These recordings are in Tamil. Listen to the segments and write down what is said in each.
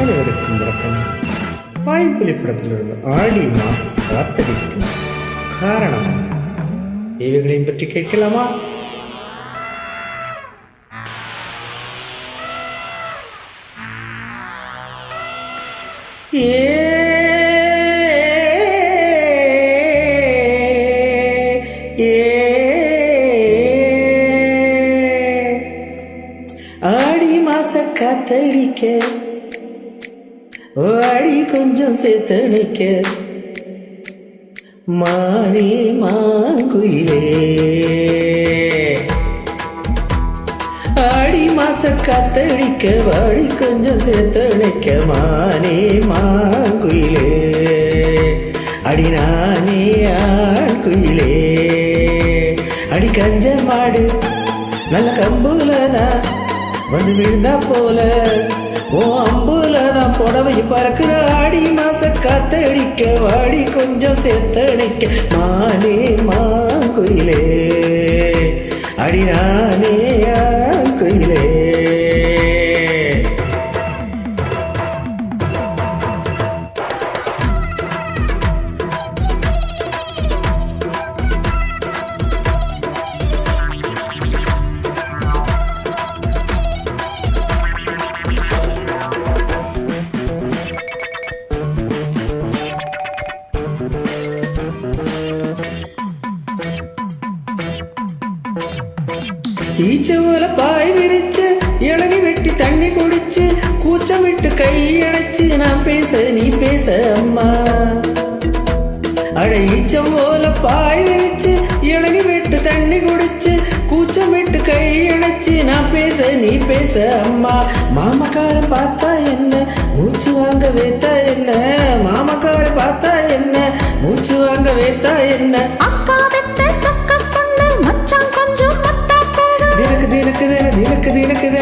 அனைவருக்கும் வணக்கம். பாய்மொழி படத்திலிருந்து ஆடி மாசம் காத்தடிக்கும் காரணம். இவைகளையும் பற்றி கேட்கலாமா? ஏ ஆடி மாச காத்தடிக்க வாடி கொஞ்சம் சேர்த்தணிக்க மாறி மாங்குயிலே ஆடி மாச காத்தடிக்க வாடி கொஞ்சம் சேர்த்தணிக்க மானே மாங்குயிலே அடி நானே ஆண் குயிலே. அடி கஞ்ச மாடு நல்ல கம்புலதான் வந்து விழுந்தா போல. ஓ அம்புலதான் புடவை பறக்குற ஆடி மாச காத்தடிக்க வாடி கொஞ்சம் செத்தடிக்க. மானே மாங்குயிலே. அடி நானே குயிலே ஈச்சவுல பாய் விரிச்சு இளநி வெட்டி தண்ணி குடிச்சு கூச்சமிட்டு கை அணைச்சு நான் பேச நீ பேச அம்மா. அட ஈச்சம் போல பாய் விரிச்சு இளநி வெட்டு தண்ணி குடிச்சு கூச்சமிட்டு கை அணைச்சு நான் பேச நீ பேச அம்மா. மாமக்காரன் பார்த்தா என்ன? மூச்சு வாங்க வைத்தா என்ன? மாமக்காரன் பார்த்தா என்ன? மூச்சு வாங்க வைத்தா என்ன? அக்கா இருக்குது இருக்குது இருக்குது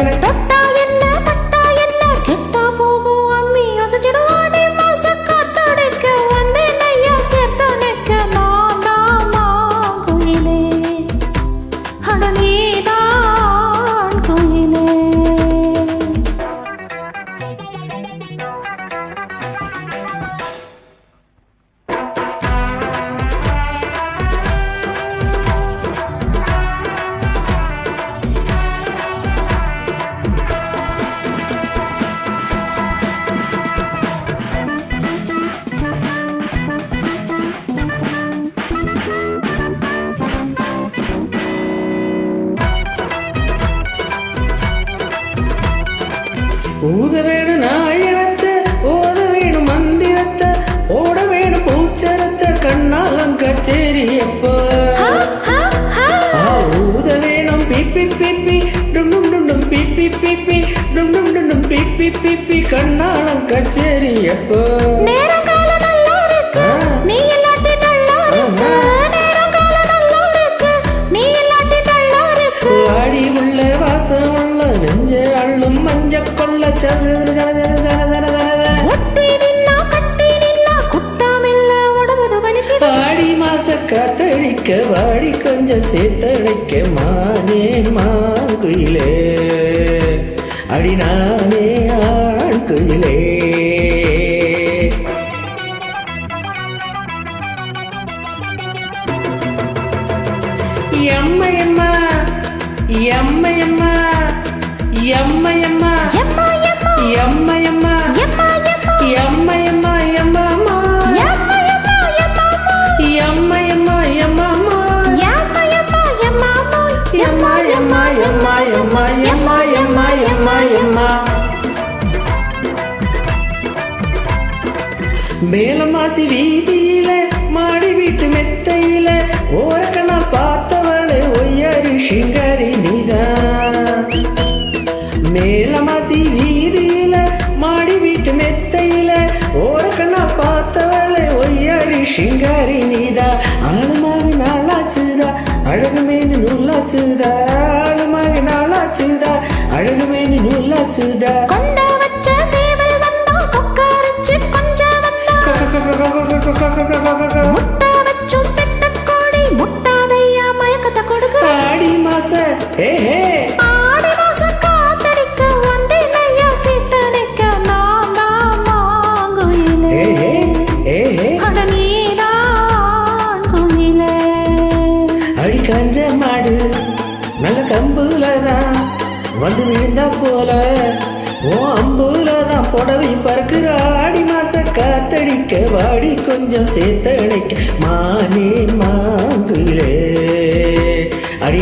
பிப்பி டுன்னும் டுன்னும் பிப்பி பிப்பி டுன்னும் டுன்னும் பிப்பி பிப்பி கண்ணாளம் கச்சேரி எப்போ வாடி உள்ள வாசம் உள்ள நெஞ்ச அள்ளும் மஞ்ச கொள்ள குளிக்க வாடி கொஞ்சம் சேர்த்தழைக்க மானே மாங்குயிலே அடினானே ஆண் குயிலே. எம்மையம்மா எம்மையம்மா எம்மையம்மா எம்மையம்மா எம்மையம்மா. எம்மையம்மா எம்மா. மேலமாசி வீதியில மாடி வீட்டு மெத்தையில ஓரக்கணால் பார்த்தவளே ஒய்யாரி ஷிங்காரி நீதான் மேலமாசி வீதியில மாடி வீட்டு மெத்தையில ஓரக்கண்ணா பார்த்தவளு ஒய்யாரி ஷிங்காரி நீதா. ஆளுமாக நாளாச்சுதா அழகு மேனு நூலாச்சுதா. ஆளுமாக நாளாச்சுதா அழகு மேனு நூலாச்சுதா. மாடு நல்ல கம்புல தான் வந்து விழுந்தா போல. ஓ அம்புல தான் புடவை பறக்குற ஆடி மாச காத்தடிக்க வாடி கொஞ்சம் சேர்த்தணைக்க மானே மாங்குலே அடி